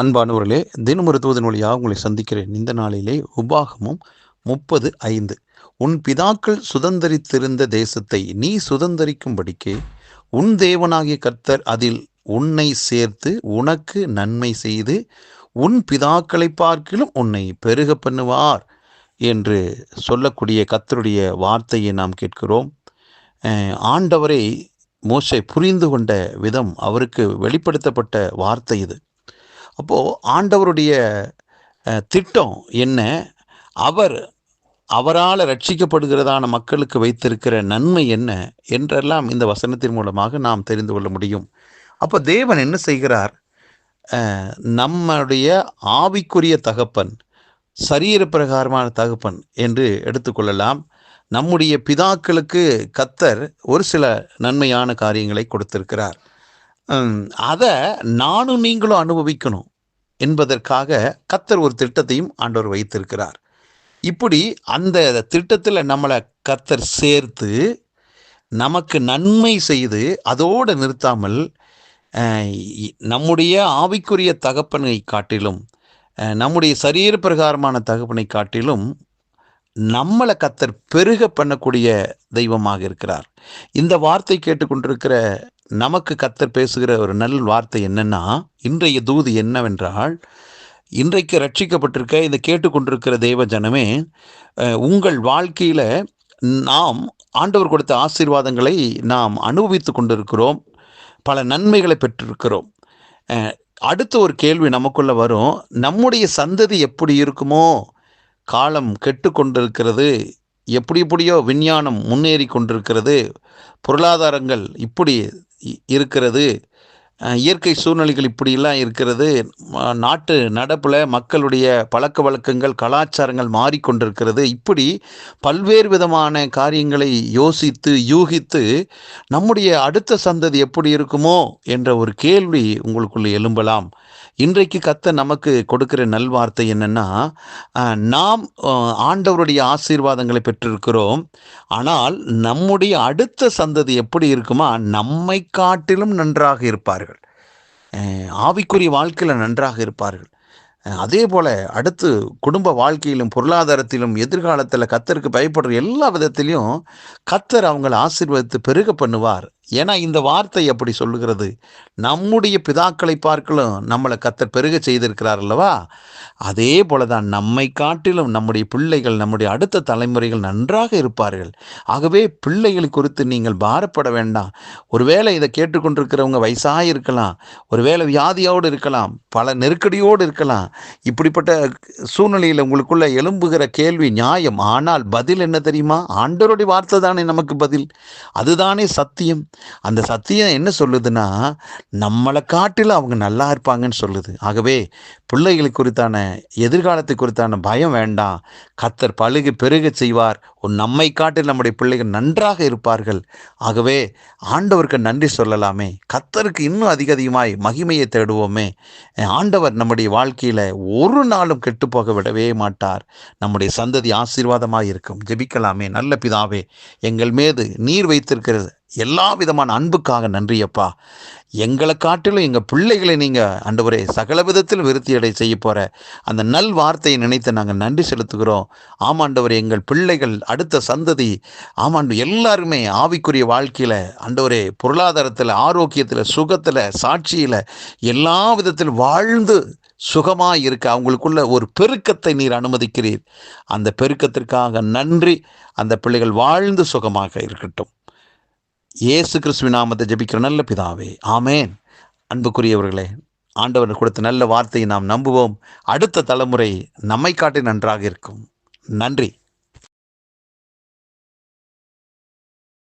அன்பானவர்களே தினமருத்துவதன் வழியாக உங்களை சந்திக்கிறேன். இந்த நாளிலே உபாகமும் முப்பது ஐந்து. உன் பிதாக்கள் சுதந்தரித்திருந்த தேசத்தை நீ சுதந்திரிக்கும்படிக்கு உன் தேவனாகிய கர்த்தர் அதில் உன்னை சேர்த்து உனக்கு நன்மை செய்து உன் பிதாக்களை பார்க்கிலும் உன்னை பெருக பண்ணுவார் என்று சொல்லக்கூடிய கர்த்தருடைய வார்த்தையை நாம் கேட்கிறோம். ஆண்டவரை மோசை புரிந்து கொண்ட விதம் அவருக்கு வெளிப்படுத்தப்பட்ட வார்த்தை இது. அப்போது ஆண்டவருடைய திட்டம் என்ன? அவர் அவரால் ரட்சிக்கப்படுகிறதான மக்களுக்கு வைத்திருக்கிற நன்மை என்ன? என்றெல்லாம் இந்த வசனத்தின் மூலமாக நாம் தெரிந்து கொள்ள முடியும். அப்போ தேவன் என்ன செய்கிறார்? நம்முடைய ஆவிக்குரிய தகப்பன் சரீர பிரகாரமான தகப்பன் என்று எடுத்துக்கொள்ளலாம். நம்முடைய பிதாக்களுக்கு கத்தர் ஒரு சில நன்மையான காரியங்களை கொடுத்திருக்கிறார். அதை நானும் நீங்களும் அனுபவிக்கணும் என்பதற்காக கத்தர் ஒரு திட்டத்தையும் ஆண்டவர் வைத்திருக்கிறார். இப்படி அந்த திட்டத்தில் நம்மளை கத்தர் சேர்த்து நமக்கு நன்மை செய்து அதோடு நிறுத்தாமல் நம்முடைய ஆவிக்குரிய தகப்பனை காட்டிலும் நம்முடைய சரீர பிரகாரமான தகப்பனை காட்டிலும் நம்மளை கத்தர் பெருக பண்ணக்கூடிய தெய்வமாக இருக்கிறார். இந்த வார்த்தை கேட்டுக்கொண்டிருக்கிற நமக்கு கத்தர் பேசுகிற ஒரு நல் வார்த்தை என்னன்னா இன்றைய தூது என்னவென்றால் இன்றைக்கு ரட்சிக்கப்பட்டிருக்க இதை கேட்டுக்கொண்டிருக்கிற தேவ ஜனமே உங்கள் வாழ்க்கையில் நாம் ஆண்டவர் கொடுத்த ஆசீர்வாதங்களை நாம் அனுபவித்து கொண்டிருக்கிறோம் பல நன்மைகளை பெற்றிருக்கிறோம். அடுத்த ஒரு கேள்வி நமக்குள்ளே வரும் நம்முடைய சந்ததி எப்படி இருக்குமோ காலம் கெட்டு கொண்டிருக்கிறது எப்படி எப்படியோ விஞ்ஞானம் முன்னேறி கொண்டிருக்கிறது பொருளாதாரங்கள் இப்படி இருக்கிறது. இயற்கை சூழ்நிலைகள் இப்படியெல்லாம் இருக்கிறது. நாட்டு நடப்பில் மக்களுடைய பழக்க வழக்கங்கள் கலாச்சாரங்கள் மாறிக்கொண்டிருக்கிறது. இப்படி பல்வேறு விதமான காரியங்களை யோசித்து யூகித்து நம்முடைய அடுத்த சந்ததி எப்படி இருக்குமோ என்ற ஒரு கேள்வி உங்களுக்குள்ளே எழும்பலாம். இன்றைக்கு கத்த நமக்கு கொடுக்கிற நல்வார்த்தை என்னன்னா நாம் ஆண்டவருடைய ஆசீர்வாதங்களை பெற்றிருக்கிறோம். ஆனால் நம்முடைய அடுத்த சந்ததி எப்படி இருக்குமா? நம்மை காட்டிலும் நன்றாக இருப்பார்கள். ஆவிக்குரிய வாழ்க்கையில் நன்றாக இருப்பார்கள். அதே போல் அடுத்து குடும்ப வாழ்க்கையிலும் பொருளாதாரத்திலும் எதிர்காலத்தில் கத்தருக்கு பயப்படுற எல்லா விதத்திலையும் கத்தர் அவங்களை ஆசீர்வதித்து பெருக பண்ணுவார். ஏன்னா இந்த வார்த்தை அப்படி சொல்லுகிறது. நம்முடைய பிதாக்களை பார்க்கலும் நம்மளை கத்தர் பெருக செய்திருக்கிறார் அல்லவா? அதே போல தான் நம்மை காட்டிலும் நம்முடைய பிள்ளைகள் நம்முடைய அடுத்த தலைமுறைகள் நன்றாக இருப்பார்கள். ஆகவே பிள்ளைகள் குறித்து நீங்கள் பாரப்பட வேண்டாம். ஒருவேளை இதை கேட்டுக்கொண்டிருக்கிறவங்க வயசாக இருக்கலாம். ஒருவேளை வியாதியோடு இருக்கலாம். பல நெருக்கடியோடு இருக்கலாம். இப்படிப்பட்ட சூழ்நிலையில் உங்களுக்குள்ள எழும்புகிற கேள்வி நியாயம். ஆனால் பதில் என்ன தெரியுமா? ஆண்டவருடைய வார்த்தை தானே நமக்கு பதில். அதுதானே சத்தியம். அந்த சத்தியம் என்ன சொல்லுதுன்னா நம்மளை காட்டிலும் அவங்க நல்லா இருப்பாங்கன்னு சொல்லுது. ஆகவே பிள்ளைகளை குறித்தான எதிர்காலத்தை குறித்தான பயம் வேண்டாம். கத்தர் பழுகு பெருக செய்வார். உன் நம்மை காட்டில் நம்முடைய பிள்ளைகள் நன்றாக இருப்பார்கள். ஆகவே ஆண்டவருக்கு நன்றி சொல்லலாமே. கத்தருக்கு இன்னும் அதிக அதிகமாய் மகிமையை தேடுவோமே. ஆண்டவர் நம்முடைய வாழ்க்கையில் ஒரு நாளும் கெட்டு போக விடவே மாட்டார். நம்முடைய சந்ததி ஆசீர்வாதமாக இருக்கும். ஜெபிக்கலாமே. நல்ல பிதாவே எங்கள் மீது நீர் வைத்திருக்கிறது எல்லா விதமான அன்புக்காக நன்றியப்பா. எங்களை காட்டிலும் எங்கள் பிள்ளைகளை நீங்கள் ஆண்டவரே சகல விதத்தில் விருத்தியடை செய்ய போகிற அந்த நல் வார்த்தையை நினைத்து நாங்கள் நன்றி செலுத்துகிறோம். ஆமாண்டவர் எங்கள் பிள்ளைகள் அடுத்த சந்ததி. ஆமாண்டு எல்லாருமே ஆவிக்குரிய வாழ்க்கையில் ஆண்டவரே பொருளாதாரத்தில் ஆரோக்கியத்தில் சுகத்தில் சாட்சியில் எல்லா விதத்தில் வாழ்ந்து சுகமாக இருக்க அவங்களுக்குள்ள ஒரு பெருக்கத்தை நீர் அனுமதிக்கிறீர். அந்த பெருக்கத்திற்காக நன்றி. அந்த பிள்ளைகள் வாழ்ந்து சுகமாக இருக்கட்டும். இயேசு கிறிஸ்துவ நாமத்தை ஜபிக்கிற நல்ல பிதாவே. ஆமேன். அன்புக்குரியவர்களே ஆண்டவர் கொடுத்த நல்ல வார்த்தையை நாம் நம்புவோம். அடுத்த தலைமுறை நம்மை காட்டி நன்றாக இருக்கும். நன்றி.